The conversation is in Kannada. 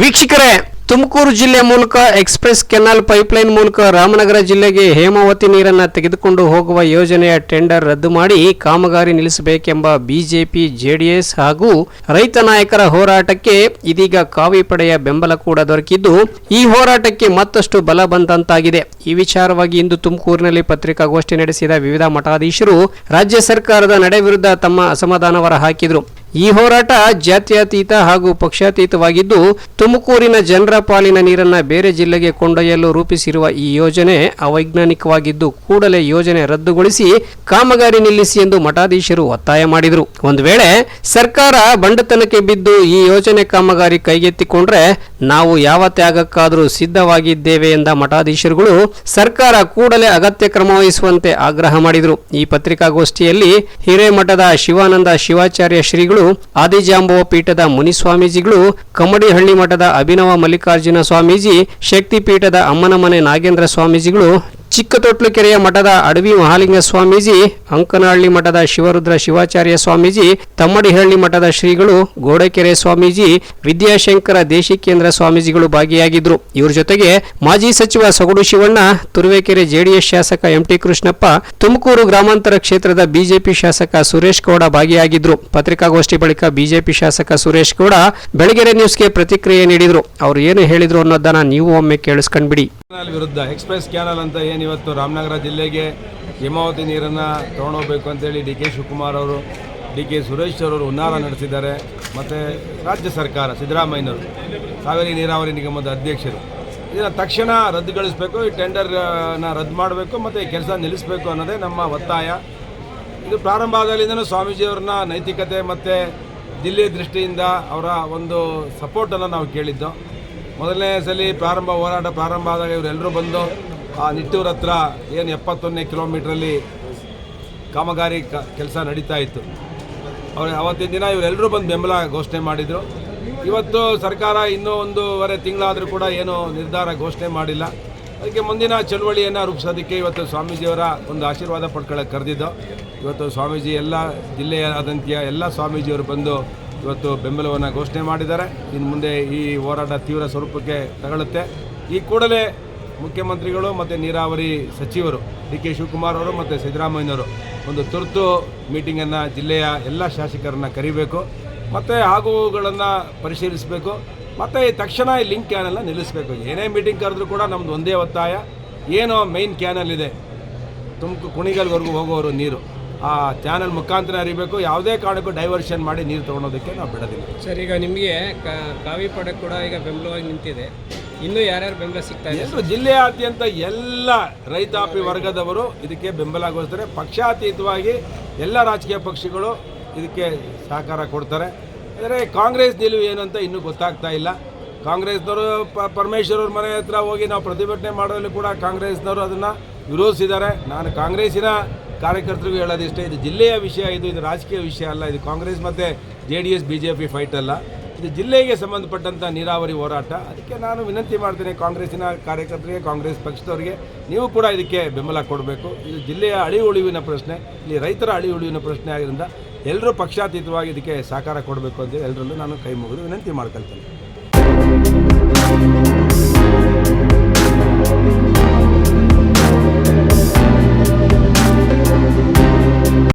ವೀಕ್ಷಕರೇ, ತುಮಕೂರು ಜಿಲ್ಲೆ ಮೂಲಕ ಎಕ್ಸ್ಪ್ರೆಸ್ ಕೆನಾಲ್ ಪೈಪ್ಲೈನ್ ಮೂಲಕ ರಾಮನಗರ ಜಿಲ್ಲೆಗೆ ಹೇಮಾವತಿ ನೀರನ್ನು ತೆಗೆದುಕೊಂಡು ಹೋಗುವ ಯೋಜನೆಯ ಟೆಂಡರ್ ರದ್ದು ಮಾಡಿ ಕಾಮಗಾರಿ ನಿಲ್ಲಿಸಬೇಕೆಂಬ ಬಿಜೆಪಿ, ಜೆಡಿಎಸ್ ಹಾಗೂ ರೈತ ನಾಯಕರ ಹೋರಾಟಕ್ಕೆ ಇದೀಗ ಕಾವಿ ಪಡೆಯ ಬೆಂಬಲ ಕೂಡ ದೊರಕಿದ್ದು, ಈ ಹೋರಾಟಕ್ಕೆ ಮತ್ತಷ್ಟು ಬಲ ಬಂದಂತಾಗಿದೆ. ಈ ವಿಚಾರವಾಗಿ ಇಂದು ತುಮಕೂರಿನಲ್ಲಿ ಪತ್ರಿಕಾಗೋಷ್ಠಿ ನಡೆಸಿದ ವಿವಿಧ ಮಠಾಧೀಶರು ರಾಜ್ಯ ಸರ್ಕಾರದ ನಡೆ ವಿರುದ್ಧ ತಮ್ಮ ಅಸಮಾಧಾನ ಹಾಕಿದರು. ಈ ಹೋರಾಟ ಜಾತ್ಯತೀತ ಹಾಗೂ ಪಕ್ಷಾತೀತವಾಗಿದ್ದು, ತುಮಕೂರಿನ ಜನರ ಪಾಲಿನ ನೀರನ್ನ ಬೇರೆ ಜಿಲ್ಲೆಗೆ ಕೊಂಡೊಯ್ಯಲು ರೂಪಿಸಿರುವ ಈ ಯೋಜನೆ ಅವೈಜ್ಞಾನಿಕವಾಗಿದ್ದು, ಕೂಡಲೇ ಯೋಜನೆ ರದ್ದುಗೊಳಿಸಿ ಕಾಮಗಾರಿ ನಿಲ್ಲಿಸಿ ಎಂದು ಮಠಾಧೀಶರು ಒತ್ತಾಯ ಮಾಡಿದರು. ಒಂದು ವೇಳೆ ಸರ್ಕಾರ ಬಂಡತನಕ್ಕೆ ಬಿದ್ದು ಈ ಯೋಜನೆ ಕಾಮಗಾರಿ ಕೈಗೆತ್ತಿಕೊಂಡ್ರೆ ನಾವು ಯಾವ ತ್ಯಾಗಕ್ಕಾದರೂ ಸಿದ್ಧವಾಗಿದ್ದೇವೆ ಎಂದ ಮಠಾಧೀಶರುಗಳು ಸರ್ಕಾರ ಕೂಡಲೇ ಅಗತ್ಯ ಕ್ರಮ ವಹಿಸುವಂತೆ ಆಗ್ರಹ ಮಾಡಿದರು. ಈ ಪತ್ರಿಕಾಗೋಷ್ಠಿಯಲ್ಲಿ ಹಿರೇಮಠದ ಶಿವಾನಂದ ಶಿವಾಚಾರ್ಯ ಶ್ರೀಗಳು, ಆದಿಜಾಂಬವ ಪೀಠದ ಮುನಿಸ್ವಾಮೀಜಿಗಳು, ಕಮ್ಮಡಿಹಳ್ಳಿ ಮಠದ ಅಭಿನವ ಮಲ್ಲಿಕಾರ್ಜುನ ಸ್ವಾಮೀಜಿ ಶಕ್ತಿ ಪೀಠದ ಅಮ್ಮನಮನೆ ನಾಗೇಂದ್ರ ಸ್ವಾಮೀಜಿಗಳು ಚಿಕ್ಕತೊಟ್ಲುಕೆರೆಯ ಮಠದ ಅಡವಿ ಮಹಾಲಿಂಗ ಸ್ವಾಮೀಜಿ, ಅಂಕನಹಳ್ಳಿ ಮಠದ ಶಿವರುದ್ರ ಶಿವಾಚಾರ್ಯ ಸ್ವಾಮೀಜಿ, ತಮ್ಮಡಿಹಳ್ಳಿ ಮಠದ ಶ್ರೀಗಳು ಗೋಡಕೆರೆ ಸ್ವಾಮೀಜಿ, ವಿದ್ಯಾಶಂಕರ ದೇಶಿಕೇಂದ್ರ ಸ್ವಾಮೀಜಿಗಳು ಭಾಗಿಯಾಗಿದ್ರು. ಇವ್ರ ಜೊತೆಗೆ ಮಾಜಿ ಸಚಿವ ಸೊಗಡು ಶಿವಣ್ಣ, ತುರುವೇಕೆರೆ ಜೆಡಿಎಸ್ ಶಾಸಕ ಎಂಟಿ ಕೃಷ್ಣಪ್ಪ, ತುಮಕೂರು ಗ್ರಾಮಾಂತರ ಕ್ಷೇತ್ರದ ಬಿಜೆಪಿ ಶಾಸಕ ಸುರೇಶ್ ಗೌಡ ಭಾಗಿಯಾಗಿದ್ರು. ಪತ್ರಿಕಾಗೋಷ್ಠಿ ಬಳಿಕ ಬಿಜೆಪಿ ಶಾಸಕ ಸುರೇಶ್ ಗೌಡ ಬೆಳಗೆರೆ ನ್ಯೂಸ್ಗೆ ಪ್ರತಿಕ್ರಿಯೆ ನೀಡಿದ್ರು. ಅವರು ಏನು ಹೇಳಿದ್ರು ಅನ್ನೋದನ್ನ ನೀವು ಒಮ್ಮೆ ಕೇಳಿಸ್ಕೊಂಡ್ಬಿಡಿ. ಕ್ಯಾನಲ್ ವಿರುದ್ಧ ಎಕ್ಸ್ಪ್ರೆಸ್ ಕ್ಯಾನಲ್ ಅಂತ ಏನು ಇವತ್ತು ರಾಮನಗರ ಜಿಲ್ಲೆಗೆ ಹಿಮಾವತಿ ನೀರನ್ನು ತೊಗೊಂಡೋಗ್ಬೇಕು ಅಂತೇಳಿ ಡಿ ಕೆ ಶಿವಕುಮಾರ್ ಅವರು, ಡಿ ಕೆ ಸುರೇಶ್ ಅವರು ಉನ್ನಾರ ನಡೆಸಿದ್ದಾರೆ. ಮತ್ತು ರಾಜ್ಯ ಸರ್ಕಾರ, ಸಿದ್ದರಾಮಯ್ಯನವರು ಕಾವೇರಿ ನೀರಾವರಿ ನಿಗಮದ ಅಧ್ಯಕ್ಷರು. ಇದನ್ನು ತಕ್ಷಣ ರದ್ದುಗೊಳಿಸಬೇಕು, ಈ ಟೆಂಡರ್ನ ರದ್ದು ಮಾಡಬೇಕು, ಮತ್ತು ಈ ಕೆಲಸ ನಿಲ್ಲಿಸಬೇಕು ಅನ್ನೋದೇ ನಮ್ಮ ಒತ್ತಾಯ. ಇದು ಪ್ರಾರಂಭ ಆದಾಗಲಿಂದನೂ ಸ್ವಾಮೀಜಿಯವ್ರನ್ನ ನೈತಿಕತೆ ಮತ್ತು ದಿಲ್ಲಿ ದೃಷ್ಟಿಯಿಂದ ಅವರ ಒಂದು ಸಪೋರ್ಟನ್ನು ನಾವು ಕೇಳಿದ್ದು. ಮೊದಲನೇ ಸಲ ಪ್ರಾರಂಭ ಹೋರಾಟ ಪ್ರಾರಂಭ ಆದಾಗ ಇವರೆಲ್ಲರೂ ಬಂದು ಆ ನಿಟ್ಟೂರ ಹತ್ರ ಏನು ಎಪ್ಪತ್ತೊಂದನೇ ಕಿಲೋಮೀಟ್ರಲ್ಲಿ ಕಾಮಗಾರಿ ಕ ಕೆಲಸ ನಡೀತಾ ಇತ್ತು. ಅವ್ರು ಅವತ್ತಿನ ದಿನ ಇವರೆಲ್ಲರೂ ಬಂದು ಬೆಂಬಲ ಘೋಷಣೆ ಮಾಡಿದರು. ಇವತ್ತು ಸರ್ಕಾರ ಇನ್ನೂ ಒಂದೂವರೆ ತಿಂಗಳಾದರೂ ಕೂಡ ಏನು ನಿರ್ಧಾರ ಘೋಷಣೆ ಮಾಡಿಲ್ಲ. ಅದಕ್ಕೆ ಮುಂದಿನ ಚಳುವಳಿಯನ್ನು ರೂಪಿಸೋದಕ್ಕೆ ಇವತ್ತು ಸ್ವಾಮೀಜಿಯವರ ಒಂದು ಆಶೀರ್ವಾದ ಪಡ್ಕೊಳ್ಳೋಕೆ ಕರೆದಿದ್ದು. ಇವತ್ತು ಸ್ವಾಮೀಜಿ ಎಲ್ಲ ಜಿಲ್ಲೆಯಾದಂತೆಯ ಎಲ್ಲ ಸ್ವಾಮೀಜಿಯವರು ಬಂದು ಇವತ್ತು ಬೆಂಬಲವನ್ನು ಘೋಷಣೆ ಮಾಡಿದ್ದಾರೆ. ಇನ್ನು ಮುಂದೆ ಈ ಹೋರಾಟ ತೀವ್ರ ಸ್ವರೂಪಕ್ಕೆ ತಗೊಳ್ಳುತ್ತೆ ಈ ಕೂಡಲೇ ಮುಖ್ಯಮಂತ್ರಿಗಳು ಮತ್ತು ನೀರಾವರಿ ಸಚಿವರು ಡಿ ಕೆ ಶಿವಕುಮಾರ್ ಅವರು ಮತ್ತು ಸಿದ್ದರಾಮಯ್ಯನವರು ಒಂದು ತುರ್ತು ಮೀಟಿಂಗನ್ನು ಜಿಲ್ಲೆಯ ಎಲ್ಲ ಶಾಸಕರನ್ನು ಕರಿಬೇಕು, ಮತ್ತು ಆಗುಗಳನ್ನು ಪರಿಶೀಲಿಸಬೇಕು, ಮತ್ತು ತಕ್ಷಣ ಈ ಲಿಂಕ್ ಕ್ಯಾನಲ್ನ ನಿಲ್ಲಿಸಬೇಕು. ಏನೇ ಮೀಟಿಂಗ್ ಕರೆದ್ರೂ ಕೂಡ ನಮ್ಮದು ಒಂದೇ ಒತ್ತಾಯ, ಏನೋ ಮೈನ್ ಕ್ಯಾನಲ್ ಇದೆ. ತುಮಕು ಕುಣಿಗಲ್ವರೆಗೂ ಹೋಗೋರು ನೀರು. ಆ ಚಾನಲ್ ಮುಖಾಂತರ ಹರಿಬೇಕು ಯಾವುದೇ ಕಾರಣಕ್ಕೂ ಡೈವರ್ಷನ್ ಮಾಡಿ ನೀರು ತೊಗೊಳೋದಕ್ಕೆ ನಾವು ಬಿಡೋದಿಲ್ಲ. ಸರ್ ಈಗ ನಿಮಗೆ ಕಾವಿ ಪಡೆ ಕೂಡ ಈಗ ಬೆಂಬಲವಾಗಿ ನಿಂತಿದೆ. ಇನ್ನೂ ಯಾರ್ಯಾರು ಬೆಂಬಲ ಸಿಗ್ತಾ ಇದೆ ಎಲ್ಲರೂ ಜಿಲ್ಲೆಯಾದ್ಯಂತ ಎಲ್ಲ ರೈತಾಪಿ ವರ್ಗದವರು ಇದಕ್ಕೆ ಬೆಂಬಲ ಘೋಷಿಸ್ತಾರೆ ಪಕ್ಷಾತೀತವಾಗಿ ಎಲ್ಲ ರಾಜಕೀಯ ಪಕ್ಷಗಳು ಇದಕ್ಕೆ ಸಹಕಾರ ಕೊಡ್ತಾರೆ. ಆದರೆ ಕಾಂಗ್ರೆಸ್ ನಿಲುವು ಏನು ಅಂತ ಇನ್ನೂ ಗೊತ್ತಾಗ್ತಾ ಇಲ್ಲ. ಕಾಂಗ್ರೆಸ್ನವರು ಪ ಪರಮೇಶ್ವರ್ ಅವ್ರ ಮನೆ ಹತ್ರ ಹೋಗಿ ನಾವು ಪ್ರತಿಭಟನೆ ಮಾಡೋಲ್ಲಿ ಕೂಡ ಕಾಂಗ್ರೆಸ್ನವರು ಅದನ್ನು ವಿರೋಧಿಸಿದ್ದಾರೆ. ನಾನು ಕಾಂಗ್ರೆಸ್ಸಿನ ಕಾರ್ಯಕರ್ತರಿಗೂ ಹೇಳೋದಿಷ್ಟೇ ಇದು ಜಿಲ್ಲೆಯ ವಿಷಯ, ಇದು ಇದು ರಾಜಕೀಯ ವಿಷಯ ಅಲ್ಲ, ಇದು ಕಾಂಗ್ರೆಸ್ ಮತ್ತು J D S, B J P fight ಅಲ್ಲ. ಇದು ಜಿಲ್ಲೆಗೆ ಸಂಬಂಧಪಟ್ಟಂಥ ನೀರಾವರಿ ಹೋರಾಟ. ಅದಕ್ಕೆ ನಾನು ವಿನಂತಿ ಮಾಡ್ತೇನೆ ಕಾಂಗ್ರೆಸ್ಸಿನ ಕಾರ್ಯಕರ್ತರಿಗೆ, ಕಾಂಗ್ರೆಸ್ ಪಕ್ಷದವರಿಗೆ, ನೀವು ಕೂಡ ಇದಕ್ಕೆ ಬೆಂಬಲ ಕೊಡಬೇಕು. ಇದು ಜಿಲ್ಲೆಯ ಅಳಿ ಉಳಿವಿನ ಪ್ರಶ್ನೆ, ಇಲ್ಲಿ ರೈತರ ಅಳಿ ಉಳಿವಿನ ಪ್ರಶ್ನೆ ಆಗಿದ್ದರಿಂದ ಎಲ್ಲರೂ ಪಕ್ಷಾತೀತವಾಗಿ ಇದಕ್ಕೆ ಸಹಕಾರ ಕೊಡಬೇಕು ಅಂತೇಳಿ ಎಲ್ಲರಲ್ಲೂ ನಾನು ಕೈ ಮುಗಿದು ವಿನಂತಿ ಮಾಡ್ಕೊಳ್ತೇನೆ.